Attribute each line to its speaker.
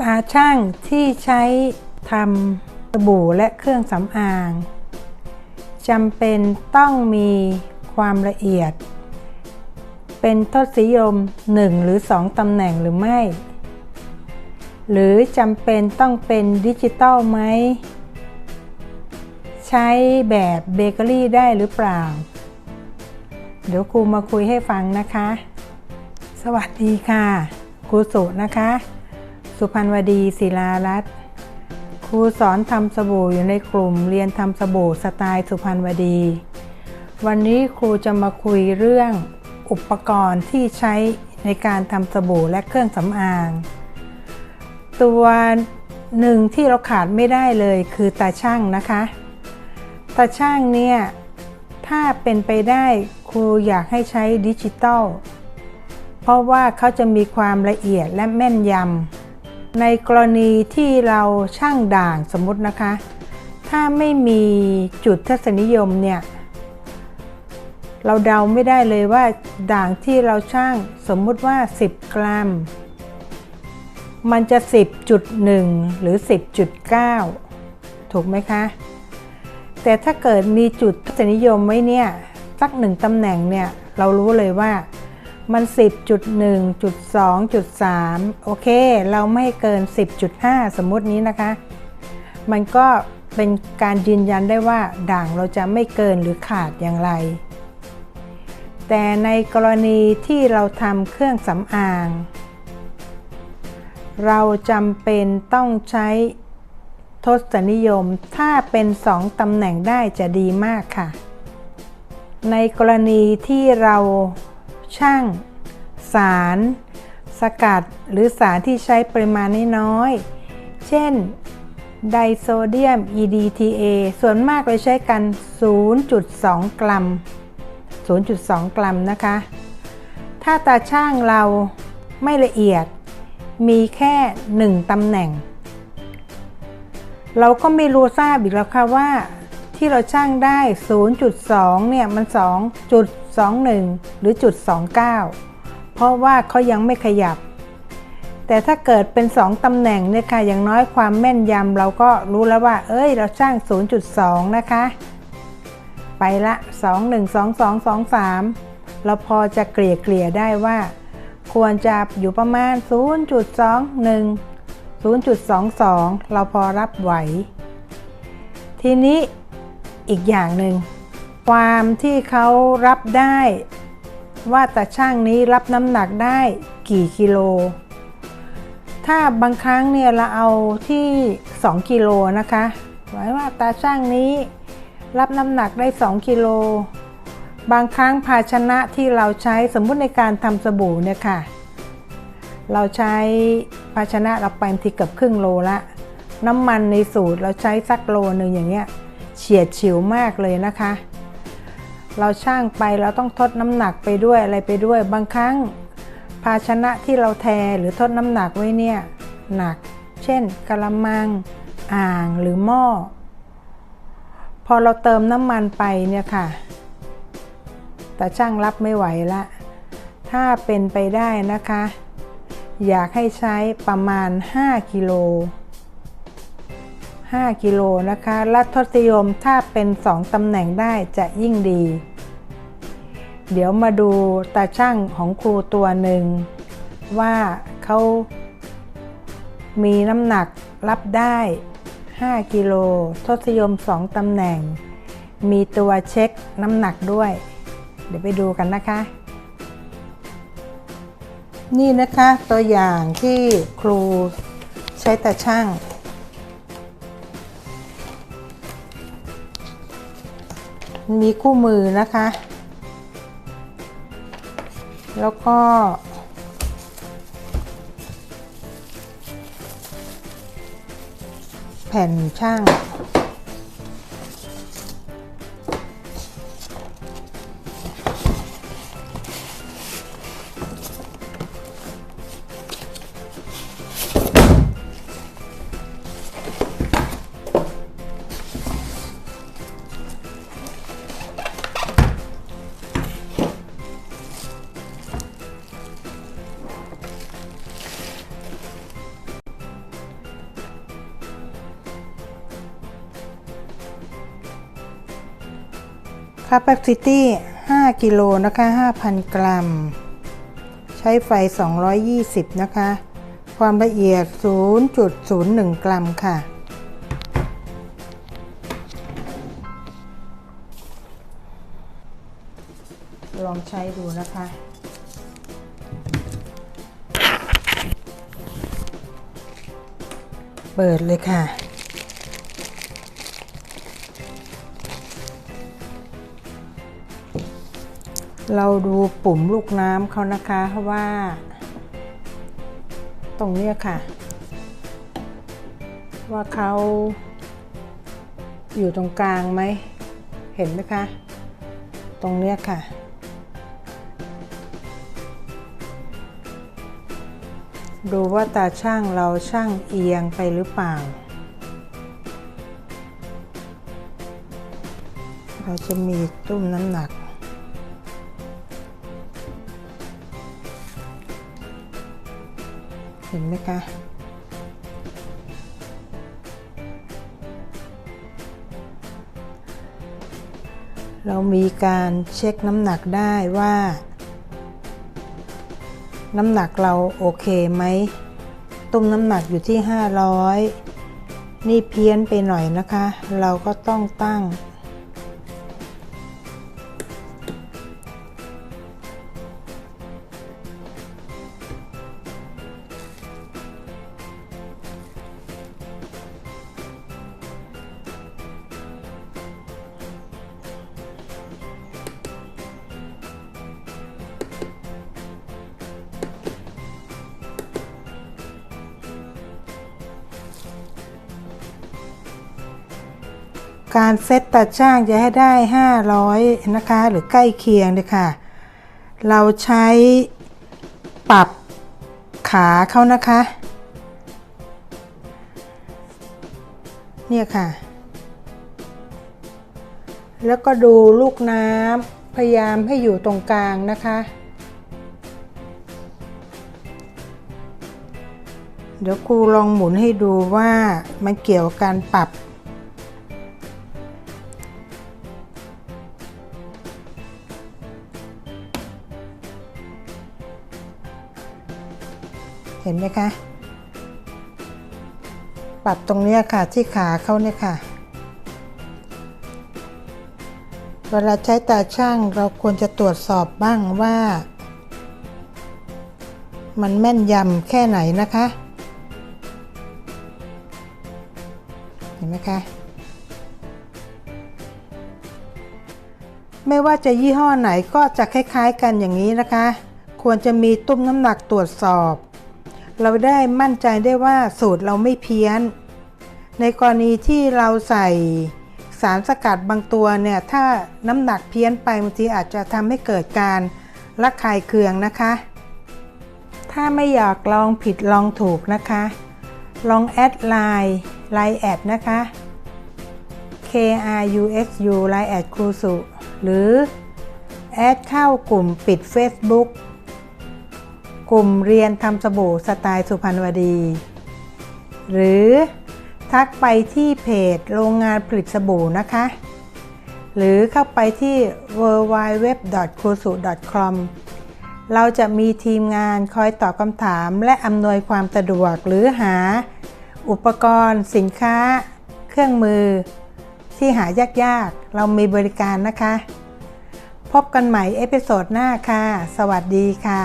Speaker 1: ตาช่างที่ใช้ทำสบู่และเครื่องสำอางจำเป็นต้องมีความละเอียด เป็นทศนิยม 1 หรือ 2ตำแหน่งหรือไม่ หรือจำเป็นต้องเป็นดิจิตอลไหม ใช้แบบเบเกอรี่ได้หรือเปล่า เดี๋ยวครูมาคุยให้ฟังนะคะ สวัสดีค่ะครูสุนะคะ สุพันวดีศิลารัตน์ครูสอนทำสบู่อยู่ในกลุ่ม เรียนทำสบู่สไตล์สุพันวดี วันนี้ครูจะมาคุยเรื่องอุปกรณ์ที่ใช้ในการทำสบู่และเครื่องสำอาง ตัวหนึ่งที่เราขาดไม่ได้เลยคือตาช่างนะคะ ตาช่างเนี่ยถ้าเป็นไปได้ครูอยากให้ใช้ดิจิตอลเพราะว่าเขาจะมีความละเอียดและแม่นยำ ในกรณีที่เราช่างด่างสมมตินะคะ ถ้าไม่มีจุดทศนิยมเนี่ย เราเดาไม่ได้เลยว่าด่างที่เราช่างสมมุติว่า 10 กรัม มันจะ 10.1 หรือ 10.9 ถูกไหมคะ แต่ถ้าเกิดมีจุดทศนิยมไว้เนี่ย สักหนึ่งตำแหน่งเนี่ย เรารู้เลยว่า มัน 10.1.2.3 โอเค เราไม่เกิน 10.5 สมมตินี้นะคะ มันก็เป็นการยืนยันได้ว่าด่างเราจะไม่เกินหรือขาดอย่างไร แต่ในกรณีที่เราทำเครื่องสำอาง เราจำเป็นต้องใช้ทศนิยมถ้าเป็น2ตำแหน่งได้จะดีมากค่ะ ในกรณีที่เรา ช่าง สาร สกัด หรือสารที่ใช้ปริมาณน้อยๆ เช่น ไดโซเดียม EDTA ส่วนมากเราใช้กัน 0.2 กรัม 0.2 กรัมนะคะ ถ้าตาช่างเราไม่ละเอียด มีแค่ 1ตำแหน่ง เราก็ไม่รู้ทราบอีกแล้วค่ะว่าที่เราช่างได้ 0.2 เนี่ย มัน 21 หรือจุด 29 เพราะว่าเขายังไม่ขยับ แต่ถ้าเกิดเป็น 2ตำแหน่งเนี่ยค่ะอย่างน้อยความแม่นยำเราก็รู้แล้วว่า เอ้ย เราช่าง 0.2 นะคะ ไปละ 2 1 2 2 2 3 เราพอจะเกลี่ยเกลี่ยได้ว่า ควรจะอยู่ประมาณ 0.21 0.22 เราพอรับไหว ทีนี้อีกอย่างหนึ่ง ความที่เขารับได้ว่าแต่ช่างนี้รับน้ำหนักได้กี่กิโล ถ้าบางครั้งเนี่ยเราเอาที่ 2 กิโลนะคะหมายว่าตาช่างนี้รับน้ำหนักได้ 2 กิโล บางครั้งภาชนะที่เราใช้สมมุติในการทำสบู่เนี่ยค่ะ เราใช้ภาชนะเราไปที่เกือบครึ่งโลละ น้ำมันในสูตรเราใช้สักโลหนึ่งอย่างเงี้ยเฉียดฉิวมากเลยนะคะ เราช่างไปเราต้องทดน้ำหนักไปด้วยอะไรไปด้วย บางครั้ง ภาชนะที่เราแทหรือทดน้ำหนักไว้เนี่ยหนัก เช่นกระมัง อ่างหรือหม้อ พอเราเติมน้ำมันไปเนี่ยค่ะ แต่ช่างรับไม่ไหวละ ถ้าเป็นไปได้นะคะ อยากให้ใช้ประมาณ 5 กิโล 5 กิโลนะคะ และทศนิยมถ้าเป็น 2 ตำแหน่งได้จะยิ่งดี เดี๋ยวมาดูตาช่างของครูตัวหนึ่ง ว่าเขามีน้ำหนักรับได้ 5 กิโลทศนิยม 2 ตำแหน่ง มีตัวเช็คน้ำหนักด้วย เดี๋ยวไปดูกันนะคะ นี่นะคะตัวอย่างที่ครูใช้ตาช่าง มีคู่มือนะคะ แล้วก็ แผ่นช่าง Capacity 5กิโลนะคะ 5,000 กรัม ใช้ไฟ 220 นะคะ ความละเอียด 0.01 กรัมค่ะ ลองใช้ดูนะคะเปิดเลยค่ะ เราดูปุ่มลูกน้ำเขานะคะว่า ตรงเนี้ยค่ะ ว่าเขาอยู่ตรงกลางไหม เห็นไหมคะ ตรงเนี้ยค่ะ ดูว่าตาช่างเราช่างเอียงไปหรือเปล่า เราจะมีตุ้มน้ำหนัก ห็นไหมคะ เรามีการเช็คน้ำหนักได้ว่า น้ำหนักเราโอเคไหม ตุ้มน้ำหนักอยู่ที่ 500 นี่เพี้ยนไปหน่อยนะคะ เราก็ต้องตั้ง การเซตตาช่างจะให้ได้ 500 นะคะ หรือใกล้เคียงเลยค่ะ เราใช้ปรับขาเขานะคะ เนี่ยค่ะ แล้วก็ดูลูกน้ำพยายามให้อยู่ตรงกลางนะคะ เดี๋ยวครูลองหมุนให้ดูว่ามันเกี่ยวกับการปรับ เห็นไหมคะ ปรับตรงนี้ค่ะที่ขาเขาเนี่ยค่ะ เวลาใช้ตาช่างเราควรจะตรวจสอบบ้างว่า มันแม่นยำแค่ไหนนะคะ เห็นไหมคะไม่ว่าจะยี่ห้อไหนก็จะคล้าย ๆ กันอย่างนี้นะคะ ควรจะมีตุ้มน้ำหนักตรวจสอบ เราได้มั่นใจได้ว่าสูตรเราไม่เพี้ยน ในกรณีที่เราใส่สารสกัดบางตัวเนี่ยถ้าน้ำหนักเพี้ยนไปบางทีอาจจะทำให้เกิดการระคายเคืองนะคะ ถ้าไม่อยากลองผิดลองถูกนะคะ ลองแอดไลน์ไลน์แอดนะคะ K R U S U ไลน์แอดครูสุหรือแอดเข้ากลุ่มปิด Facebook กลุ่มเรียนทำสบู่สไตล์สุพรรณวดี หรือทักไปที่เพจโรงงานผลิตสบู่นะคะ หรือเข้าไปที่ w w w k u s u c o m เราจะมีทีมงานคอยตอบคำถามและอำนวยความสะดวกหรือหา อุปกรณ์ สินค้า เครื่องมือ ที่หายากๆ เรามีบริการนะคะ พบกันใหม่เอพิโซดหน้าค่ะ สวัสดีค่ะ